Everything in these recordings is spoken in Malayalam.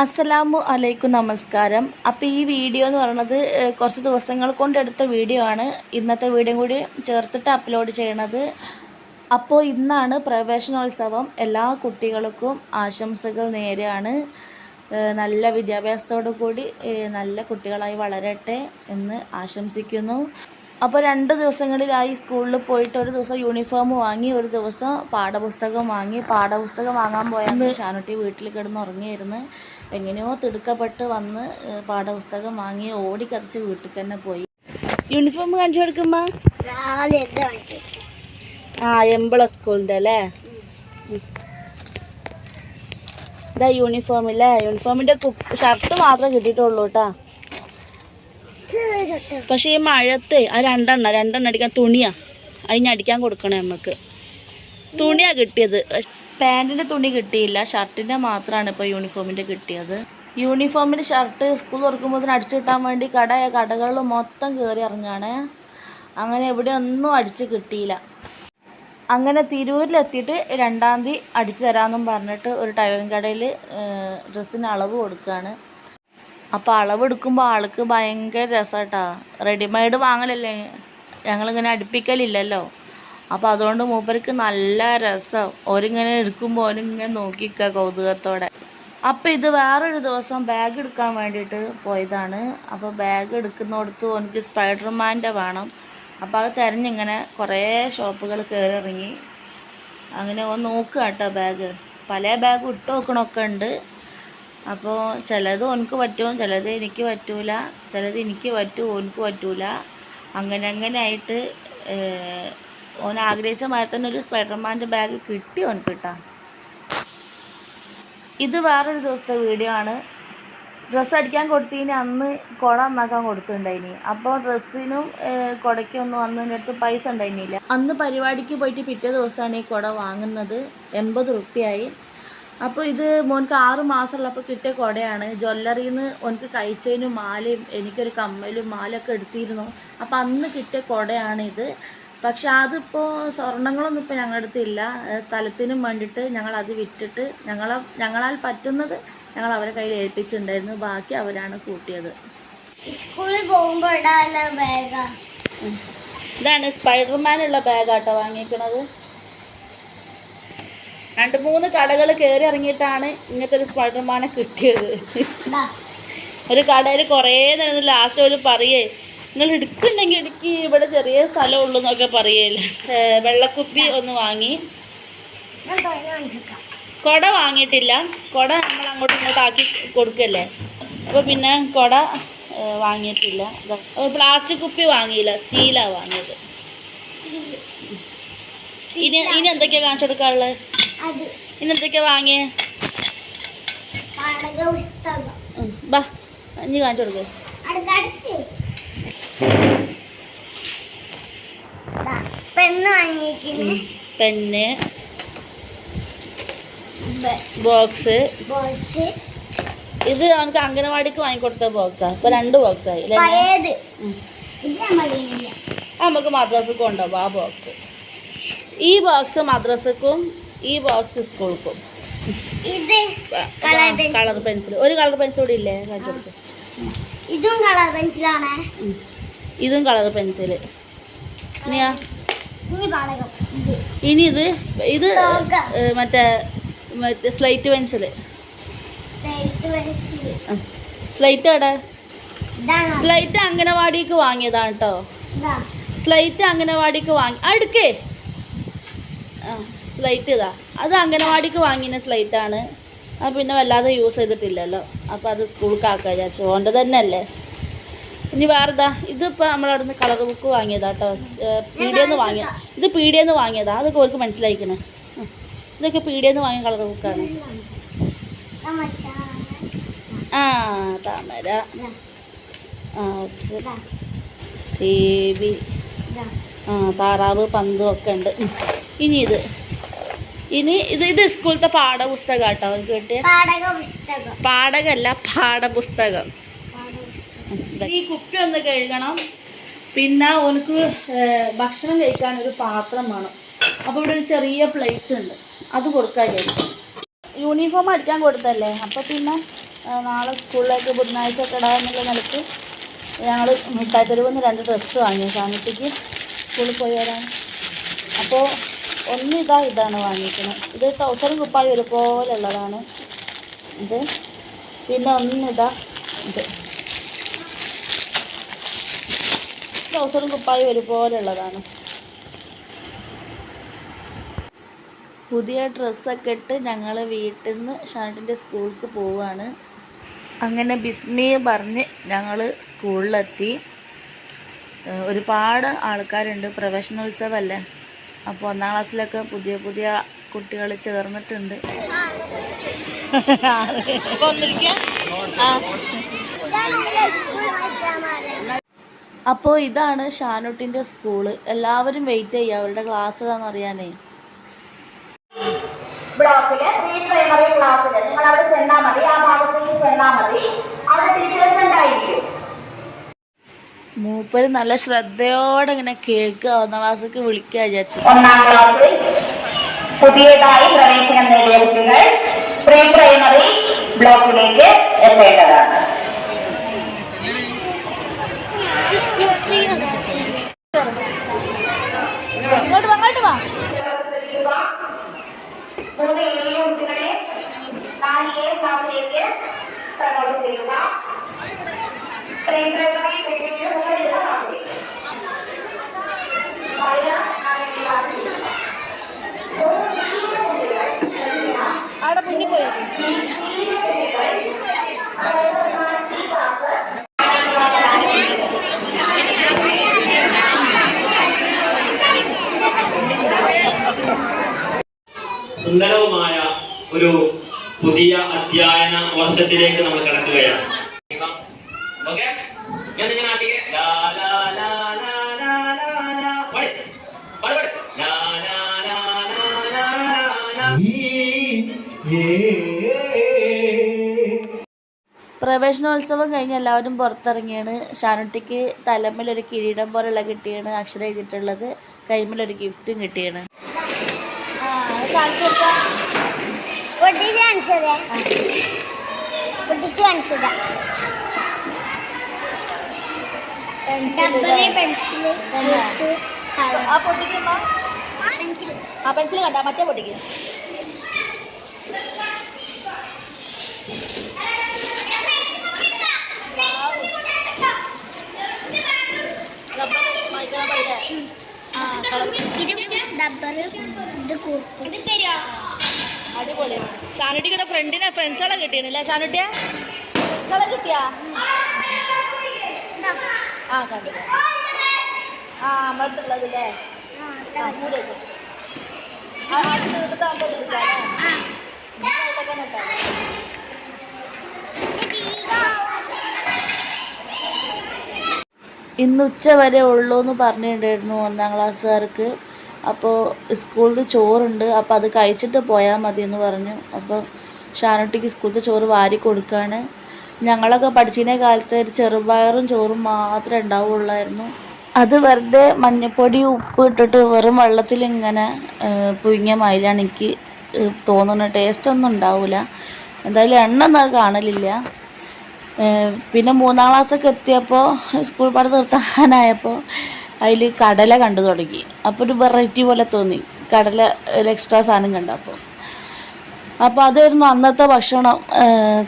അസ്സലാമു അലൈക്കും നമസ്കാരം. അപ്പോൾ ഈ വീഡിയോ എന്ന് പറയുന്നത് കുറച്ച് ദിവസങ്ങൾ കൊണ്ടെടുത്ത വീഡിയോ ആണ്. ഇന്നത്തെ വീഡിയോ കൂടി ചേർത്തിട്ട് അപ്ലോഡ് ചെയ്യണത്. അപ്പോൾ ഇന്നാണ് പ്രവേശനോത്സവം. എല്ലാ കുട്ടികൾക്കും ആശംസകൾ നേരെയാണ്. നല്ല വിദ്യാഭ്യാസത്തോടു കൂടി നല്ല കുട്ടികളായി വളരട്ടെ എന്ന് ആശംസിക്കുന്നു. അപ്പോൾ രണ്ട് ദിവസങ്ങളിലായി സ്കൂളിൽ പോയിട്ട് ഒരു ദിവസം യൂണിഫോം വാങ്ങി ഒരു ദിവസം പാഠപുസ്തകം വാങ്ങി. പാഠപുസ്തകം വാങ്ങാൻ പോയാൽ ഷാനുട്ടി വീട്ടിൽ കിടന്ന് ഉറങ്ങിയിരുന്ന് എങ്ങനെയോ തിടുക്കപ്പെട്ട് വന്ന് പാഠപുസ്തകം വാങ്ങി ഓടിക്കതച്ച് വീട്ടിൽ തന്നെ പോയി. യൂണിഫോം കാണിച്ചു കൊടുക്കുമ്പോൾ ആ എമ്പള സ്കൂളിന്റെ അല്ലേ? ഇതാ യൂണിഫോം ഇല്ലേ യൂണിഫോമിന്റെ ഷർട്ട് മാത്രമേ കിട്ടിയിട്ടുള്ളൂ കേട്ടോ. പക്ഷേ ഈ മഴത്തെ ആ രണ്ടെണ്ണ രണ്ടെണ്ണ അടിക്കാൻ തുണിയാ. അതിന് അടിക്കാൻ കൊടുക്കണേ നമുക്ക് തുണിയാ കിട്ടിയത്. പാന്റിന്റെ തുണി കിട്ടിയില്ല. ഷർട്ടിന്റെ മാത്രമാണ് ഇപ്പോൾ യൂണിഫോമിന്റെ കിട്ടിയത്. യൂണിഫോമിന്റെ ഷർട്ട് സ്കൂൾ തുറക്കുമ്പോൾ അടിച്ചു കിട്ടാൻ വേണ്ടി കട കടകളിൽ മൊത്തം കയറി ഇറങ്ങാണ്. അങ്ങനെ ഇവിടെ ഒന്നും അടിച്ച് കിട്ടിയില്ല. അങ്ങനെ തിരൂരിലെത്തിയിട്ട് രണ്ടാം തീയതി അടിച്ചു തരാമെന്നും പറഞ്ഞിട്ട് ഒരു ടൈലറിങ് കടയിൽ ഡ്രസ്സിന് അളവ് കൊടുക്കുകയാണ് അപ്പോൾ അളവ് എടുക്കുമ്പോൾ ആൾക്ക് ഭയങ്കര രസമാട്ടാ റെഡിമെയ്ഡ് വാങ്ങലല്ലേ? ഞങ്ങളിങ്ങനെ അടുപ്പിക്കലില്ലല്ലോ. അപ്പോൾ അതുകൊണ്ട് മൂപ്പർക്ക് നല്ല രസം. ഓരിങ്ങനെ എടുക്കുമ്പോൾ ഓരിങ്ങനെ നോക്കിക്ക കൗതുകത്തോടെ. അപ്പോൾ ഇത് വേറൊരു ദിവസം ബാഗ് എടുക്കാൻ വേണ്ടിയിട്ട് പോയതാണ്. അപ്പോൾ ബാഗ് എടുക്കുന്നിടത്ത് എനിക്ക് സ്പൈഡർമാന്റെ വേണം. അപ്പോൾ അത് തിരഞ്ഞിങ്ങനെ കുറേ ഷോപ്പുകൾ കയറി ഇറങ്ങി അങ്ങനെ ഒന്ന് നോക്കുക കേട്ടോ ബാഗ് പല ബാഗ് ഇട്ട് നോക്കണമൊക്കെ ഉണ്ട്. അപ്പോൾ ചിലത് ഓനക്ക് പറ്റും ചിലത് എനിക്ക് പറ്റൂല ചിലത് എനിക്ക് പറ്റും ഓനക്ക് പറ്റൂല. അങ്ങനെ അങ്ങനെ ആയിട്ട് ഓൻ ആഗ്രഹിച്ച മാതിരി തന്നെ ഒരു സ്പൈഡർമാന്റെ ബാഗ് കിട്ടി ഓനക്ക് കിട്ടാം ഇത് വേറൊരു ദിവസത്തെ വീഡിയോ ആണ്. ഡ്രസ്സ് അടിക്കാൻ കൊടുത്തതിന് അന്ന് കുട നന്നാക്കാൻ കൊടുത്തിട്ടുണ്ടായിനി. അപ്പോൾ ഡ്രസ്സിനും കുടയ്ക്കൊന്നും അന്നതിന്റെ അടുത്ത് പൈസ ഉണ്ടായിരുന്നില്ല അന്ന് പരിപാടിക്ക് പോയിട്ട് പിറ്റേ ദിവസമാണ് ഈ കുട വാങ്ങുന്നത്. എൺപത് റുപ്യായി. അപ്പോൾ ഇത് മോൻക്ക് ആറ് മാസമുള്ളപ്പോൾ കിട്ടിയ കുടയാണ്. ജ്വല്ലറിയിൽ നിന്ന് ഓനക്ക് കഴിച്ചതിനും മാലയും എനിക്കൊരു കമ്മലും മാലയൊക്കെ എടുത്തിരുന്നു. അപ്പോൾ അന്ന് കിട്ടിയ കുടയാണ് ഇത് പക്ഷെ അതിപ്പോൾ സ്വർണങ്ങളൊന്നും ഇപ്പോൾ ഞങ്ങളുടെ അടുത്തില്ല സ്ഥലത്തിനും വേണ്ടിയിട്ട് ഞങ്ങൾ അത് വിറ്റിട്ട് ഞങ്ങളെ ഞങ്ങളാൽ പറ്റുന്നത് ഞങ്ങൾ അവരെ കയ്യിൽ ഏൽപ്പിച്ചിട്ടുണ്ടായിരുന്നു. ബാക്കി അവരാണ് കൂട്ടിയത്. സ്കൂളിൽ പോകുമ്പോൾ ഇടാനുള്ള ഇതാണ് സ്പൈഡർമാനുള്ള ബാഗാട്ടോ വാങ്ങിക്കണത്. രണ്ട് മൂന്ന് കടകൾ കയറി ഇറങ്ങിയിട്ടാണ് ഇങ്ങനത്തെ ഒരു സ്പൈഡർമാനെ കിട്ടിയത്. ഒരു കടയിൽ കുറേ നേരം ലാസ്റ്റ് ഒരു പറയേ നിങ്ങൾ എടുക്കുന്നുണ്ടെങ്കിൽ എനിക്ക് ഇവിടെ ചെറിയ സ്ഥലമുള്ളൂ എന്നൊക്കെ പറയല്ലേ വെള്ളക്കുപ്പി ഒന്ന് വാങ്ങി. കുട വാങ്ങിയിട്ടില്ല. കുട നമ്മൾ അങ്ങോട്ടും ഇങ്ങോട്ടും ആക്കി കൊടുക്കല്ലേ. അപ്പോൾ പിന്നെ കുട വാങ്ങിയിട്ടില്ല. പ്ലാസ്റ്റിക് കുപ്പി വാങ്ങിയില്ല. സ്റ്റീലാണ് വാങ്ങിയത്. ഇനി ഇനി എന്തൊക്കെയാണ് കാണിച്ചു കൊടുക്കാനുള്ളത്? അത് വാങ്ങിയ? ബാ നീ കാണിച്ചു കൊടുക്കേ. പെണ്ണ് വാങ്ങിയിരിക്കുന്നു പെന്ന് ബോക്സ്. ബോക്സ്. ഇത് അവനക്ക് അംഗനവാടിക്ക് വാങ്ങിക്കൊടുത്ത ബോക്സാ. ഇപ്പൊ രണ്ട് ബോക്സായി നമുക്ക് മദ്രാസക്കും ഉണ്ടാവും ആ ബോക്സ്. ഈ ബോക്സ് മദ്രസക്കും ഈ ബോക്സ് സ്കൂൾക്കും കളർ പെൻസിൽ ഒരു കളർ പെൻസിൽ കൂടി ഇല്ലേ? കാണിച്ചു കൊടുക്ക്. ഇതും കളർ പെൻസിലാണ് ഇതും കളർ പെൻസിൽ ഇനി ഇത്. ഇത്. മറ്റേ മറ്റേ സ്ലൈറ്റ് പെൻസിൽ സ്ലൈറ്റ് എവിടെ? സ്ലൈറ്റ് അംഗനവാടിക്ക് വാങ്ങിയതാണ് കേട്ടോ സ്ലൈറ്റ് അംഗനവാടിക്ക് വാങ്ങി അടുക്കേ. എടുക്കേ ആ. സ്ലൈറ്റ് ഇതാ. അത് അംഗനവാടിക്ക് വാങ്ങിയ സ്ലൈറ്റാണ് അത് പിന്നെ വല്ലാതെ യൂസ് ചെയ്തിട്ടില്ലല്ലോ. അപ്പോൾ അത് സ്കൂൾക്ക് ആക്കാൻ വിചാരിച്ചു. ഓന്റെ തന്നെ അല്ലേ ഇനി വേറെതാ ഇതിപ്പോൾ നമ്മളവിടെ നിന്ന് കളർ ബുക്ക് വാങ്ങിയതാ കേട്ടോ എന്ന് വാങ്ങിയ ഇത് പീടിയെന്ന് വാങ്ങിയതാ. അതൊക്കെ അവർക്ക് മനസ്സിലായിക്കണേ. ഇതൊക്കെ എന്ന് വാങ്ങിയ കളർ ബുക്കാണ് ആ താമര. ആ ഓക്കെ. ബേബി ഇതാ. ആ താറാവ് പന്തും ഒക്കെ ഉണ്ട്. ഇനി ഇത്. ഇനി ഇത് ഇത് സ്കൂളത്തെ പാഠപുസ്തകം കേട്ടോ അവർക്ക് കിട്ടിയ? പാഠകല്ല പാഠകമല്ല പാഠപുസ്തകം. ഈ കുപ്പി ഒന്ന് കഴുകണം. പിന്നെ ഓനക്ക് ഭക്ഷണം കഴിക്കാൻ ഒരു പാത്രം വേണം. അപ്പോൾ ഇവിടെ ഒരു ചെറിയ പ്ലേറ്റ് ഉണ്ട്. അത് കൊടുക്കാൻ കഴിക്കും യൂണിഫോം അടിക്കാൻ കൊടുത്തല്ലേ? അപ്പോൾ പിന്നെ നാളെ സ്കൂളിലേക്ക് ബുധനാഴ്ച ഒക്കെ ഇടാമെന്നുള്ള നിലയ്ക്ക് ഞങ്ങൾ മിഠായി തെരുവിൽ നിന്ന് രണ്ട് ഡ്രസ്സ് വാങ്ങി. സാമത്തിക്ക് സ്കൂളിൽ പോയി വരാൻ. അപ്പോൾ ഒന്ന് ഇതാ ഇതാണ് വാങ്ങിക്കുന്നത് ഇത് ട്രൗസറും കുപ്പായി ഒരുപോലെ ഉള്ളതാണ് ഇത് പിന്നെ ഒന്ന് ഇതാ. ട്രൗസറും കുപ്പായി ഒരുപോലെ ഉള്ളതാണ് പുതിയ ഡ്രസ്സൊക്കെ ഇട്ട് ഞങ്ങൾ വീട്ടിൽ നിന്ന് ഷാർട്ടിന്റെ സ്കൂൾക്ക് പോവുകയാണ് അങ്ങനെ ബിസ്മിയെ പറഞ്ഞ് ഞങ്ങൾ സ്കൂളിലെത്തി. ഒരുപാട് ആൾക്കാരുണ്ട്. പ്രവേശനോത്സവമല്ലേ അപ്പോൾ ഒന്നാം ക്ലാസ്സിലൊക്കെ പുതിയ പുതിയ കുട്ടികൾ ചേർന്നിട്ടുണ്ട്. അപ്പോൾ ഇതാണ് ഷാനുട്ടിന്റെ സ്കൂൾ. എല്ലാവരും വെയിറ്റ് ചെയ്യുക അവരുടെ ക്ലാസ് ഏതാണെന്ന് അറിയാനേ. ബ്ലോക്കിൽ പ്രീ പ്രൈമറി ക്ലാസ്സിൽ നിങ്ങൾ അവിടെ ചെന്നാൽ മതി. ആ ഭാഗത്തേക്ക് ചെന്നാൽ മതി. അവിടെ ടീച്ചേഴ്സ് ഉണ്ടായിരിക്കും. മൂപ്പര് നല്ല ശ്രദ്ധയോടെ ഇങ്ങനെ കേൾക്കുക ഒന്നാം ക്ലാസ്സിലേക്ക് വിളിക്കുക വിചാരിച്ചു. ഒന്നാം ക്ലാസ്സിൽ പുതിയതായി പ്രവേശനം നേടിയ കുട്ടികൾ പ്രീ പ്രൈമറി ബ്ലോക്കിലേക്ക് എത്തേണ്ടതാണ് ഇങ്ങോട്ട് വാ, അങ്ങോട്ട് വാ മൂന്ന് ഏഴ് കുട്ടികളെ നാല് എ ക്ലാസ്സിലേക്ക് പ്രമോട്ട് ചെയ്യുക പ്രീ പ്രൈമറി പെട്ടിയിൽ മുകളിലുള്ള ക്ലാസ്സിലേക്ക് മഴ നാല് ക്ലാസ്സിലേക്ക് അവിടെ മുന്നിൽ പോയി സുന്ദരവുമായ ഒരു പുതിയ അധ്യയന വർഷത്തിലേക്ക് നമ്മൾ കടക്കുകയാണ്. ഓക്കെ ഞാൻ ഇങ്ങനെ ആട്ടിക്കെ പ്രവേശനോത്സവം കഴിഞ്ഞ് എല്ലാവരും പുറത്തിറങ്ങിയാണ്. ഷാനുട്ടിക്ക് തലമ്മിലൊരു ഒരു കിരീടം പോലെയുള്ള കിട്ടിയാണ് അക്ഷര എഴുതിയിട്ടുള്ളത്. കൈമിലൊരു ഗിഫ്റ്റും കിട്ടിയാണ്. ആ പെൻസിൽ കണ്ട. മറ്റേ പൊട്ടിക്ക്. ഇത് ഷാനുട്ടിയുടെ ഫ്രണ്ടിനെ ഫ്രണ്ട്സുകളെ കിട്ടിയല്ലേ ഷാനുട്ടിയെ ഫ്രണ്ട്സുകളെ കിട്ടിയാ ആ കണ്ടു ആ നമ്മളടുത്തുള്ളത് അല്ലേ ആ മൂടി വെക്ക്. ആ അത് തീർത്തിട്ട് ആകുമ്പോൾ എടുക്കാം അല്ലേ? ഇതൊക്കെ നട്ടാ മതി. ഇന്ന് ഉച്ച വരെ ഉള്ളൂ എന്ന് പറഞ്ഞിട്ടുണ്ടായിരുന്നു ഒന്നാം ക്ലാസ്സുകാർക്ക്. അപ്പോൾ സ്കൂളിൽ ചോറുണ്ട്. അപ്പോൾ അത് കഴിച്ചിട്ട് പോയാൽ മതി എന്ന് പറഞ്ഞു. അപ്പോൾ ഷാനുട്ടിക്ക് സ്കൂളിൽ ചോറ് വാരി കൊടുക്കുകയാണ് ഞങ്ങളൊക്കെ പഠിച്ചിനെ കാലത്ത് ഒരു ചെറുപയറും ചോറും മാത്രമേ ഉണ്ടാവുള്ളായിരുന്നു അത് വെറുതെ മഞ്ഞപ്പൊടി ഉപ്പ് ഇട്ടിട്ട് വെറും വെള്ളത്തിൽ ഇങ്ങനെ പുഴുങ്ങിയ മാതിരിയാണ് എനിക്ക് ഏഹ്, തോന്നുന്നത് ടേസ്റ്റ് ഒന്നും ഉണ്ടാവില്ല എന്തായാലും എണ്ണ ഒന്നും അത് കാണലില്ല. പിന്നെ മൂന്നാം ക്ലാസ്സൊക്കെ എത്തിയപ്പോൾ സ്കൂൾ പാഠം നിർത്താനായപ്പോൾ അതിൽ കടല കണ്ടു തുടങ്ങി. അപ്പോൾ ഒരു വെറൈറ്റി പോലെ തോന്നി. കടല ഒരു എക്സ്ട്രാ സാധനം കണ്ടപ്പോൾ അപ്പോൾ അതായിരുന്നു അന്നത്തെ ഭക്ഷണം.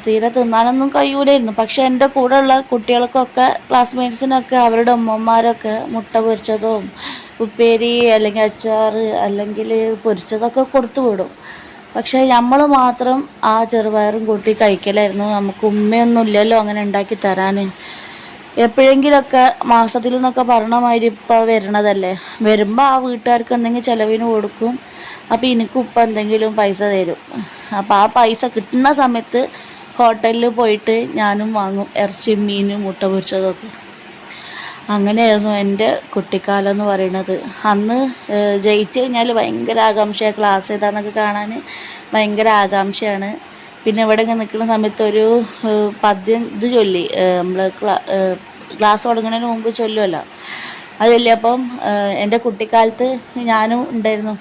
തീരെ തിന്നാനൊന്നും കഴിയൂലായിരുന്നു. പക്ഷേ എന്റെ കൂടെയുള്ള കുട്ടികൾക്കൊക്കെ ക്ലാസ്മേറ്റ്സിനൊക്കെ അവരുടെ ഉമ്മമാരൊക്കെ മുട്ട പൊരിച്ചതും ഉപ്പേരി അല്ലെങ്കിൽ അച്ചാർ അല്ലെങ്കിൽ പൊരിച്ചതൊക്കെ കൊടുത്തു വിടും. പക്ഷേ നമ്മൾ മാത്രം ആ ചെറുപയറും കൂട്ടി കഴിക്കലായിരുന്നു. നമുക്ക് ഉമ്മയൊന്നും ഇല്ലല്ലോ അങ്ങനെ ഉണ്ടാക്കി തരാൻ എപ്പോഴെങ്കിലൊക്കെ മാസത്തിൽ നിന്നൊക്കെ പറഞ്ഞ മാതിരി ഇപ്പം വരണതല്ലേ. വരുമ്പോൾ ആ വീട്ടുകാർക്ക് എന്തെങ്കിലും ചിലവിന് കൊടുക്കും. അപ്പോൾ എനിക്ക് എന്തെങ്കിലും പൈസ തരും. അപ്പോൾ ആ പൈസ കിട്ടുന്ന സമയത്ത് ഹോട്ടലിൽ പോയിട്ട് ഞാനും വാങ്ങും. ഇറച്ചിയും മീനും മുട്ട പൊരിച്ചതൊക്കെ. അങ്ങനെയായിരുന്നു എന്റെ കുട്ടിക്കാലം എന്ന് പറയുന്നത്. അന്ന് ജയിച്ചു കഴിഞ്ഞാൽ ഭയങ്കര ആകാംക്ഷയാണ് ക്ലാസ് ഏതാന്നൊക്കെ കാണാൻ ഭയങ്കര ആകാംക്ഷയാണ്. പിന്നെ ഇവിടെ ഇങ്ങനെ നിൽക്കുന്ന സമയത്ത് ഒരു പദ്യം ഇത് ചൊല്ലി നമ്മൾ ക്ലാസ് തുടങ്ങുന്നതിന് മുമ്പ് ചൊല്ലുമല്ലോ അത് ചൊല്ലിയപ്പം എന്റെ കുട്ടിക്കാലത്ത് ഞാനും ഉണ്ടായിരുന്നു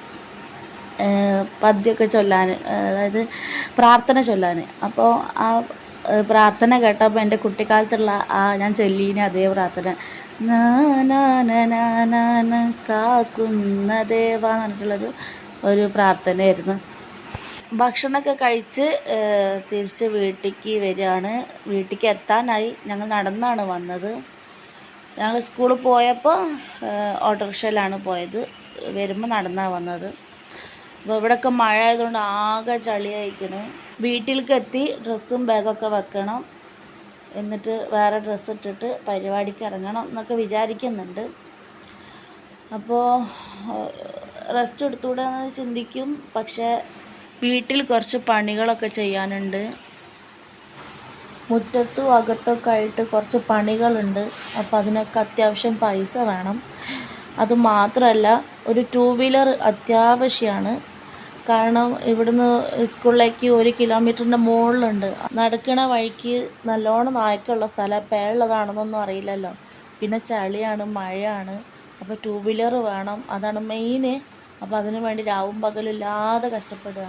പദ്യമൊക്കെ ചൊല്ലാൻ അതായത് പ്രാർത്ഥന ചൊല്ലാൻ. അപ്പോൾ ആ പ്രാർത്ഥന കേട്ടപ്പോൾ എന്റെ കുട്ടിക്കാലത്തുള്ള ആ ഞാൻ ചൊല്ലീനെ അതേ പ്രാർത്ഥന നാ നാ നാ നാ നാ നാ കാക്കുന്ന ദേവ ഒരു പ്രാർത്ഥനയായിരുന്നു. ഭക്ഷണമൊക്കെ കഴിച്ച് തിരിച്ച് വീട്ടിലേക്ക് വരികയാണ്. വീട്ടിലേക്ക് എത്താനായി ഞങ്ങൾ നടന്നാണ് വന്നത്. ഞങ്ങൾ സ്കൂളിൽ പോയപ്പോൾ ഓട്ടോറിക്ഷയിലാണ് പോയത്. വരുമ്പോൾ നടന്നാണ് വന്നത്. അപ്പോൾ ഇവിടെയൊക്കെ മഴ ആയതുകൊണ്ട് ആകെ ചളിയായിരിക്കണം വീട്ടിലേക്ക് എത്തി ഡ്രസ്സും ബാഗൊക്കെ വെക്കണം. എന്നിട്ട് വേറെ ഡ്രസ്സ് ഇട്ടിട്ട് പരിപാടിക്ക് ഇറങ്ങണം എന്നൊക്കെ വിചാരിക്കുന്നുണ്ട്. അപ്പോൾ റെസ്റ്റ് എടുത്തുകൂടെ ചിന്തിക്കും. പക്ഷേ വീട്ടിൽ കുറച്ച് പണികളൊക്കെ ചെയ്യാനുണ്ട്. മുറ്റത്തും അകത്തൊക്കെ ആയിട്ട് കുറച്ച് പണികളുണ്ട്. അപ്പോൾ അതിനൊക്കെ അത്യാവശ്യം പൈസ വേണം. അത് മാത്രമല്ല ഒരു ടൂ വീലർ അത്യാവശ്യമാണ് കാരണം ഇവിടുന്ന് സ്കൂളിലേക്ക് ഒരു കിലോമീറ്ററിന്റെ മുകളിലുണ്ട്. നടക്കണ വഴിക്ക് നല്ലോണം നായ്ക്കുള്ള സ്ഥലം. പേളുള്ളതാണെന്നൊന്നും അറിയില്ലല്ലോ. പിന്നെ ചളിയാണ് മഴയാണ്. അപ്പോൾ ടൂ വീലർ വേണം. അതാണ് മെയിന് അപ്പോൾ അതിനു വേണ്ടി രാവും പകലും ഇല്ലാതെ കഷ്ടപ്പെടുക.